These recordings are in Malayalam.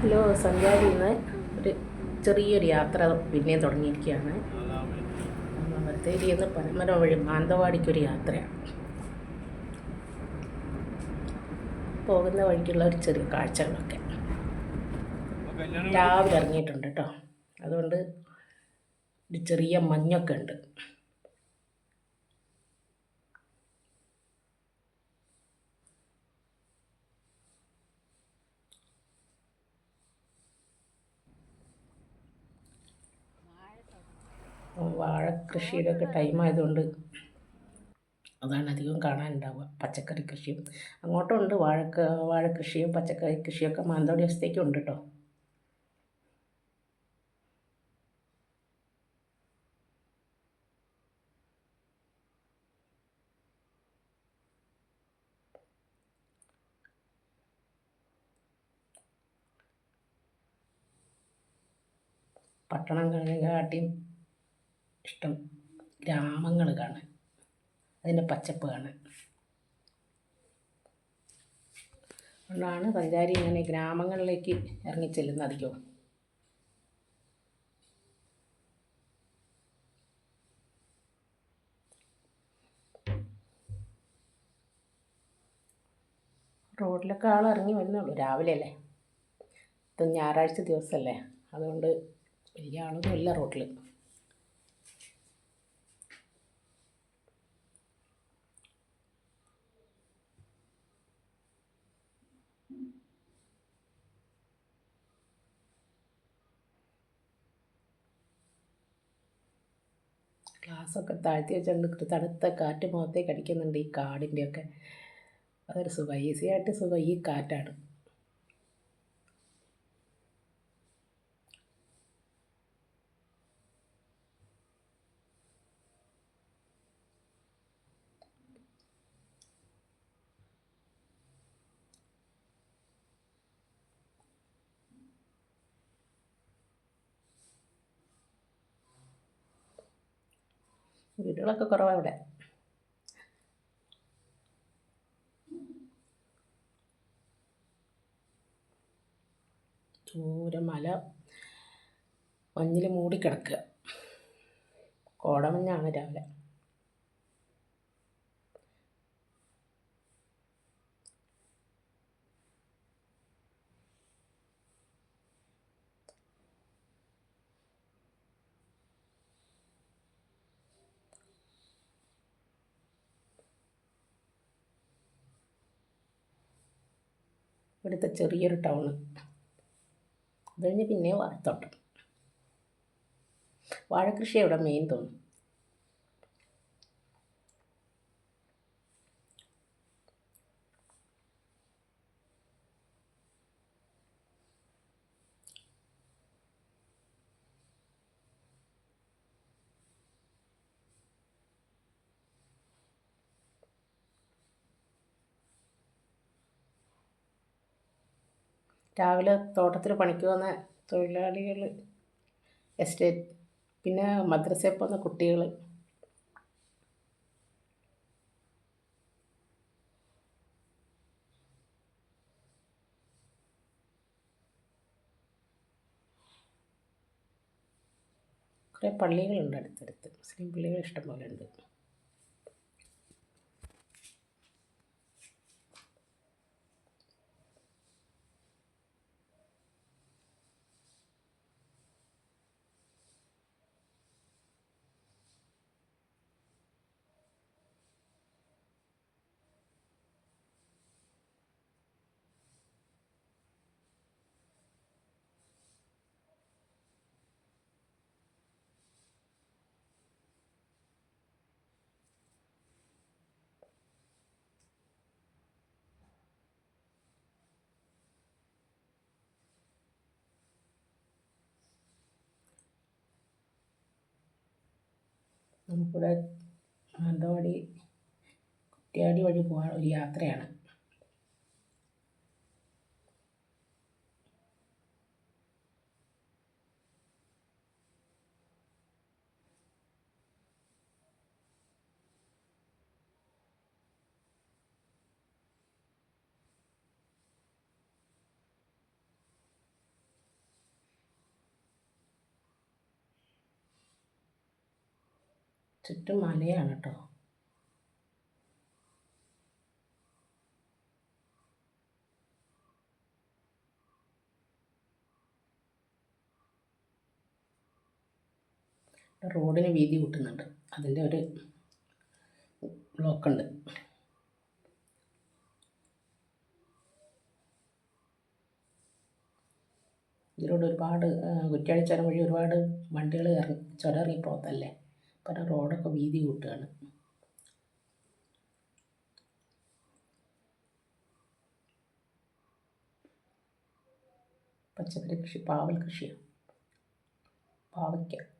ഹലോ സഞ്ചാരി നിന്ന് ഒരു ചെറിയൊരു യാത്ര പിന്നെയും തുടങ്ങിയിരിക്കുകയാണ്. ബത്തേരി നിന്ന് പരമര വഴി മാനന്തവാടിക്കൊരു യാത്രയാണ്. പോകുന്ന വഴിക്കുള്ള ഒരു ചെറിയ കാഴ്ചകളൊക്കെ. രാവിലെ ഇറങ്ങിയിട്ടുണ്ട് കേട്ടോ. അതുകൊണ്ട് ഒരു ചെറിയ മഞ്ഞൊക്കെ ഉണ്ട്. ടൈമായതുകൊണ്ട് ടൈം ആയതുകൊണ്ട് അതാണ് അധികം കാണാനുണ്ടാവുക. പച്ചക്കറി കൃഷിയും. അങ്ങോട്ടും ഉണ്ട് വാഴക്ക വാഴ കൃഷിയും പച്ചക്കറി കൃഷിയൊക്കെ മാനന്തവാടി വശത്തേക്കും ഉണ്ട് കേട്ടോ പട്ടണം കാട്ടിയും ഇഷ്ടം ഗ്രാമങ്ങൾ കാണാൻ. അതിന്റെ പച്ചപ്പ് കാണാൻ. അതുകൊണ്ടാണ് സഞ്ചാരി ഇങ്ങനെ ഗ്രാമങ്ങളിലേക്ക് ഇറങ്ങിച്ചെല്ലുന്ന അധികവും. റോഡിലൊക്കെ ആൾ ഇറങ്ങി വരുന്നുള്ളൂ രാവിലെ അല്ലേ? ഇത് ഞായറാഴ്ച ദിവസമല്ലേ? അതുകൊണ്ട് വലിയ ആളൊന്നും ഇല്ല റോഡിൽ ഗ്ലാസ്സൊക്കെ താഴ്ത്തി വെച്ചുകൊണ്ട് തണുത്ത കാറ്റ് മുഖത്തേക്ക് അടിക്കുന്നുണ്ട് ഈ കാടിന്റെയൊക്കെ. അതൊരു സുഖം ഈസിയായിട്ട് സുഖം ഈ കാറ്റാണ്. വീടുകളൊക്കെ കുറവാണ് ഇവിടെ. ദൂരെ മല മഞ്ഞിൽ മൂടിക്കിടക്കുക കോടമഞ്ഞാണ് രാവിലെ. ഇവിടുത്തെ ചെറിയൊരു ടൗൺ അത് കഴിഞ്ഞ് പിന്നെ വാഴത്തോട്ടം. വാഴക്കൃഷി അവിടെ മെയിൻ തോന്നും. രാവിലെ തോട്ടത്തിൽ പണിക്ക് പോകുന്ന തൊഴിലാളികൾ എസ്റ്റേറ്റ് പിന്നെ മദ്രസയിൽ പോകുന്ന കുട്ടികൾ കുറേ പള്ളികളുണ്ട് അടുത്തടുത്ത്. മുസ്ലിം പള്ളികൾ ഇഷ്ടംപോലെ ഉണ്ട്. നമുക്കിവിടെ മാനന്തവാടി കുറ്റ്യാടി വഴി പോകാൻ ഒരു യാത്രയാണ്. ചുറ്റും മലയാണ് കേട്ടോ റോഡിന് വീതി കൂട്ടുന്നുണ്ട്. അതിന്റെ ഒരു ബ്ലോക്കുണ്ട്. ഇതിലൂടെ ഒരുപാട് കുറ്റ്യാടി വഴി ഒരുപാട് വണ്ടികൾ ഇറങ്ങി ചുരം അപ്പം റോഡൊക്കെ വീതി കൂട്ടുകയാണ്. പച്ചക്കറി കൃഷി പാവൽ കൃഷിയാണ്. പാവയ്ക്ക.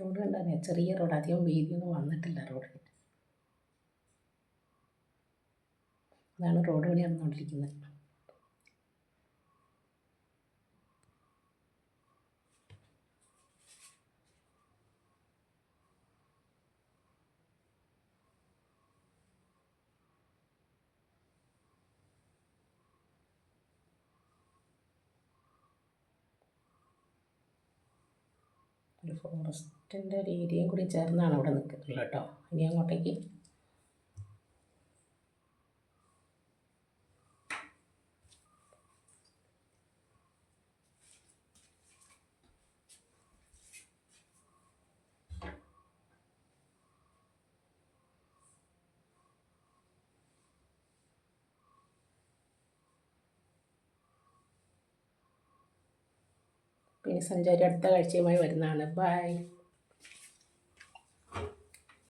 റോഡ് കണ്ടാൽ ചെറിയ റോഡ് അധികം വീതിയൊന്നും വന്നിട്ടില്ല റോഡ്. അതാണ് റോഡ് പണി നടന്നുകൊണ്ടിരിക്കുന്നത് ഒരു ഫോറസ്റ്റിന്റെ ഒരു ഏരിയയും കൂടി ചേർന്നാണ് അവിടെ നിൽക്കുന്നത് കേട്ടോ. ഇനി അങ്ങോട്ടേക്ക് പിന്നെ സഞ്ചാരി അടുത്ത കാഴ്ചയുമായി വരുന്നതാണ്. ബൈ